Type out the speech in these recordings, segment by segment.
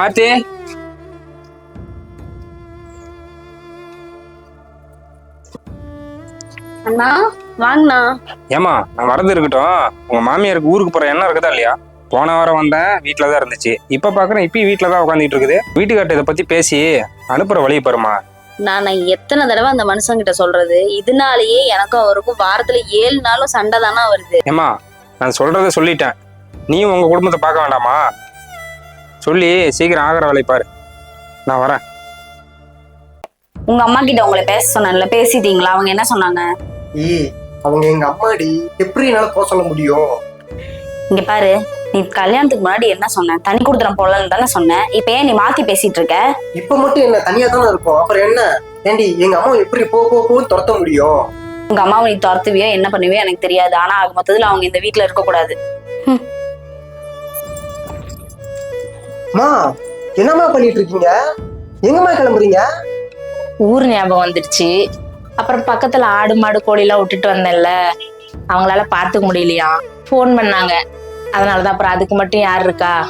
ஆர்த்தி அண்ணா வாங்கண்ணா. ஏமா நான் வரது இருக்கட்டும். உங்க மாமியாருக்கு ஊருக்கு போற எண்ணம் இருக்குதா இல்லையா? போன வாரம் வந்தேன் வீட்டில் தான் இருந்துச்சு. இப்போ பார்க்குறேன் இப்பயும் வீட்டில் தான் உட்காந்துட்டு இருக்குது. வீட்டுக்கார்ட்ட இதை பற்றி பேசி அனுப்புற வழி பாருமா நான் எத்தனை தடவை அந்த மனுஷங்கிட்ட சொல்றது? இதனாலேயே எனக்கும் அவருக்கும் வாரத்துல ஏழு நாளும் சண்டை தானா வருது. ஏமா நான் சொல்றத சொல்லிட்டேன். நீயும் உங்க குடும்பத்தை பார்க்க வேண்டாமா? சொல்லி சீக்கிரம் ஆகிற வேலை பாரு. நான் வரேன். உங்க அம்மா கிட்ட உங்களை பேச சொன்னேன்ல பேசிட்டீங்களா? அவங்க என்ன சொன்னாங்க? ஏய் அவங்க எங்க அம்மாடி எப்படி என்னால போக சொல்ல முடியும்? இங்க பாரு நீ கல்யாணத்துக்கு முன்னாடி என்ன சொன்ன? தனி கொடுத்துறேன் போலன்னு தானே சொன்னேன் இப்ப ஏன் நீ மாத்தி பேசிட்டு இருக்க? இப்ப மட்டும் என்ன தனியா தானே இருக்கும்? அப்புறம் என்ன? ஏண்டி எங்க அம்மா எப்படி போ போ போன்னு துரத்த முடியும்? உங்க அம்மாவை நீ துரத்துவியோ என்ன பண்ணுவியோ எனக்கு தெரியாது. ஆனா ஆக மொத்தத்துல அவங்க இந்த வீட்டுல இருக்க கூடாது அம்மா என்னம்மா பண்ணிட்டு இருக்கீங்க எங்கம்மா கிளம்புறீங்க? ஊர் ஞாபகம் வந்துடுச்சு. அப்புறம் பக்கத்துல ஆடு மாடு கோழிலாம் விட்டுட்டு வந்தேன்ல. அவங்களால பார்த்துக்க முடியலையா? ஃபோன் பண்ணாங்க. அதனாலதான் அப்புறம் அதுக்கு மட்டும் யார் இருக்கா?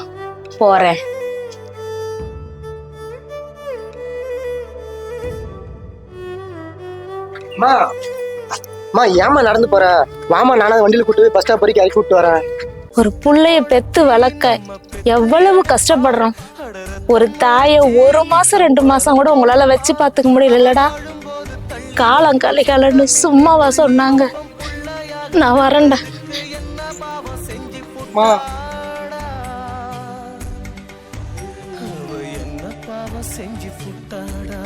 போறேன். அம்மா அம்மா ஏம்மா நடந்து போற? வாமா நானே வண்டியில கூட்டு போய் பஸ் ஸ்டாப் வரைக்கும் இறக்கி விட்டு வரேன். ஒரு புள்ளைய பெத்து வளர்க்க எவ்வளவு கஷ்டப்படுறோம். ஒரு தாயை ஒரு மாதம் ரெண்டு மாதம் கூட உங்களால் வச்சு பார்த்துக்க முடியல இல்லடா. காலம் களி காலன்னு சும்மாவா சொன்னாங்க. நான் வரேன்டா. செஞ்சு புட்டாடா.